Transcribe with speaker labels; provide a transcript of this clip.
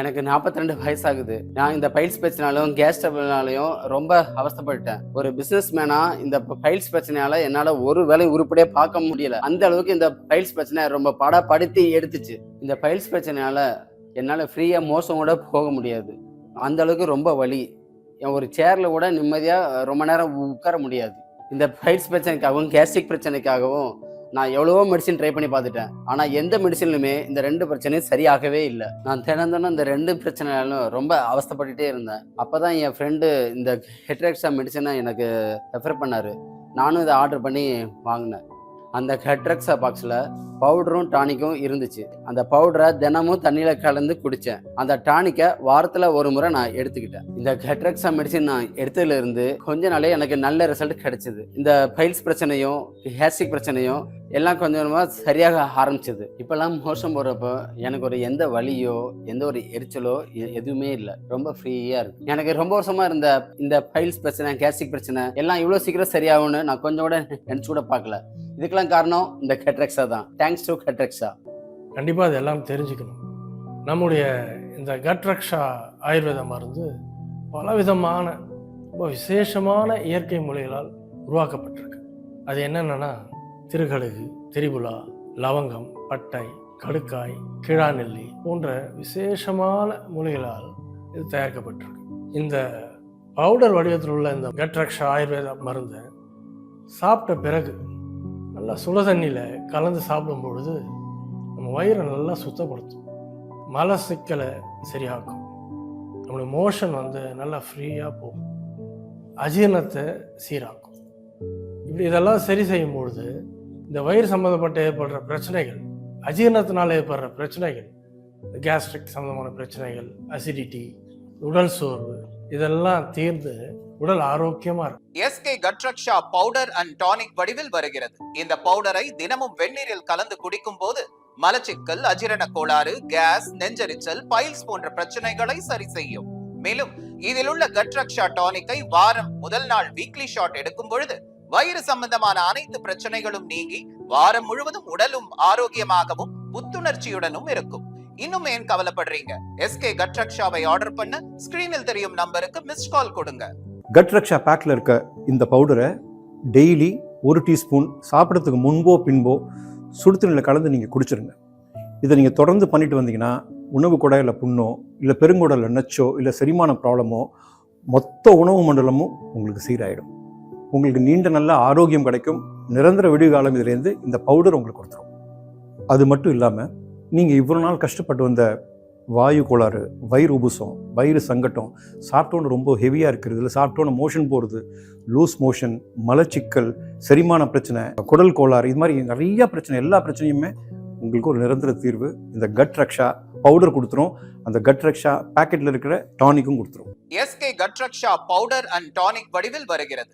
Speaker 1: எனக்கு 42 வயசாகுது. நான் இந்த பைல்ஸ் பிரச்சனாலையும் கேஸ் டபுள்னாலையும் ரொம்ப அவஸ்தைப்பட்டுட்டேன். ஒரு பிசினஸ் மேனா இந்த பைல்ஸ் பிரச்சனையால என்னால ஒரு வேலை உருப்படியே பார்க்க முடியல. அந்த அளவுக்கு இந்த பைல்ஸ் பிரச்சனை ரொம்ப படப்படுத்தி எடுத்துச்சு. இந்த பைல்ஸ் பிரச்சனையால என்னால ஃப்ரீயா மோசம் கூட போக முடியாது. அந்த அளவுக்கு ரொம்ப வலி. என் ஒரு சேர்ல கூட நிம்மதியா ரொம்ப நேரம் உட்கார முடியாது. இந்த பைல்ஸ் பிரச்சனைக்காகவும் கேஸ்ட்ரிக் பிரச்சனைக்காகவும் நான் எவ்வளவோ மெடிசின் ட்ரை பண்ணி பார்த்துட்டேன். ஆனால் எந்த மெடிசின்லுமே இந்த ரெண்டு பிரச்சனையும் சரியாகவே இல்லை. நான் தினம் இந்த ரெண்டு பிரச்சனையாலும் ரொம்ப அவஸ்தப்பட்டுட்டே இருந்தேன். அப்போ தான் என் ஃப்ரெண்டு இந்த ஹெட்ரெக்ஸா மெடிசனை எனக்கு ரெஃபர் பண்ணார். நானும் இதை ஆர்டர் பண்ணி வாங்கினேன். அந்த ஹெட்ரெக்ஸா பாக்ஸில் பவுடரும் டானிக்கும் இருந்துச்சு. அந்த பவுடரை தினமும் தண்ணியில் கலந்து குடித்தேன் அந்த டானிக்கை வாரத்தில் ஒரு முறை நான் எடுத்துக்கிட்டேன். இந்த ஹெட்ரெக்ஸா மெடிசின் நான் எடுத்ததுல இருந்து கொஞ்ச நாளே எனக்கு நல்ல ரிசல்ட் கிடைச்சிது. இந்த பைல்ஸ் பிரச்சனையும் ஹேஸ்டிக் பிரச்சனையும் எல்லாம் கொஞ்சம் கொஞ்சமாக சரியாக ஆரம்பிச்சது. இப்போல்லாம் மோஷம் போகிறப்போ எனக்கு ஒரு எந்த வலியோ எந்த ஒரு எரிச்சலோ எதுவுமே இல்லை. ரொம்ப ஃப்ரீயாக இருக்கு. எனக்கு ரொம்ப வருஷமாக இருந்த இந்த பைல்ஸ் பிரச்சனை கேஸ்டிக் பிரச்சனை எல்லாம் இவ்வளோ சீக்கிரம் சரியாகும்னு நான் கொஞ்சம் கூட நினச்சி கூட பார்க்கல. இதுக்கெல்லாம் காரணம் இந்த கட்ரெக்ஸா தான். Thanks to Katraksha.
Speaker 2: கண்டிப்பாக அது எல்லாம் தெரிஞ்சுக்கணும். நம்முடைய இந்த கட்ரக்ஷா ஆயுர்வேத மருந்து பலவிதமான ரொம்ப விசேஷமான இயற்கை மொழிகளால் உருவாக்கப்பட்டிருக்கு. அது என்னென்னா திருகடுகு திரிபுலா லவங்கம் பட்டை கடுக்காய் கிழாநெல்லி போன்ற விசேஷமான மொழிகளால் இது தயாரிக்கப்பட்டிருக்கு. இந்த பவுடர் வடிவத்தில் உள்ள இந்த கட்ரக்ஷா ஆயுர்வேத மருந்தை சாப்பிட்ட பிறகு நல்லா சுட தண்ணியில் கலந்து சாப்பிடும் பொழுது நம்ம வயிறை நல்லா சுத்தப்படுத்தும். மல சிக்கலை சரியாக்கும். நம்மளோட மோஷன் வந்து நல்லா ஃப்ரீயாக போகும். அஜீரணத்தை சீராக்கும். இப்படி இதெல்லாம் சரி செய்யும் பொழுது இந்த வயிறு சம்மந்தப்பட்ட ஏற்படுற பிரச்சனைகள் அஜீரணத்தினால் ஏற்படுற பிரச்சனைகள் கேஸ்ட்ரிக் சம்மந்தமான பிரச்சனைகள் அசிடிட்டி உடல் சோர்வு இதெல்லாம் தீர்ந்து உடல் ஆரோக்கியமா இருக்கும்.
Speaker 3: SK Katraksha powder and tonic வடிவில் வருகிறது. இந்த பவுடரை தினமும் வெந்நீரில் கலந்து குடிக்கும் போது மலச்சிக்கல் அஜீரண கோளாறு கேஸ் நெஞ்சரிச்சல் பைல்ஸ் போன்ற பிரச்சனைகளை சரி செய்யும். மேலும் இதில் உள்ள கட்ரக்ஷா டானிக்கை வாரம் முதல் நாள் வீக்லி ஷாட் எடுக்கும் பொழுது வயிறு சம்பந்தமான அனைத்து பிரச்சனைகளும் நீங்கி வாரம் முழுவதும் உடலும் ஆரோக்கியமாகவும் புத்துணர்ச்சியுடனும் இருக்கும். இன்னும் ஏன் கவலைப்படுறீங்க? எஸ்கே கட்ரக்ஷாவை ஆர்டர் பண்ண ஸ்கிரீனில் தெரியும் நம்பருக்கு மிஸ்ட் கால் கொடுங்க.
Speaker 4: கட் ரக்ஷா பேக்கில் இருக்க இந்த பவுடரை டெய்லி ஒரு டீஸ்பூன் சாப்பிட்றதுக்கு முன்போ பின்போ சுடு கலந்து நீங்கள் குடிச்சிருங்க. இதை நீங்கள் தொடர்ந்து பண்ணிட்டு வந்தீங்கன்னா உணவு குடையில் புண்ணோ இல்லை பெருங்குடலில் நச்சோ இல்லை செரிமான ப்ராப்ளமோ மொத்த உணவு மண்டலமும் உங்களுக்கு சீராயிடும். உங்களுக்கு நீண்ட நல்ல ஆரோக்கியம் கிடைக்கும். நிரந்தர விடுகாலம் இதுலேருந்து இந்த பவுடர் உங்களுக்கு கொடுத்துரும். அது மட்டும் இல்லாமல் நீங்கள் இவ்வளோ நாள் கஷ்டப்பட்டு வந்த வாயு கோளாறு வயிறு உபுசம் வயிறு சங்கட்டம் சாப்பிட்டோன்னு ரொம்ப ஹெவியாக இருக்கிறது. இல்லை சாப்பிட்டோன்னு மோஷன் போகிறது லூஸ் மோஷன் மலச்சிக்கல் செரிமான பிரச்சனை குடல் கோளாறு இது மாதிரி நிறையா பிரச்சனை எல்லா பிரச்சனையுமே உங்களுக்கு ஒரு நிரந்தர தீர்வு. இந்த கட் ரக்ஷா பவுடர் கொடுத்துரும். அந்த கட் ரக்ஷா பேக்கெட்டில் இருக்கிற டானிக்கும் கொடுத்துரும்.
Speaker 3: SK Katraksha powder and tonic வடிவில் வருகிறது.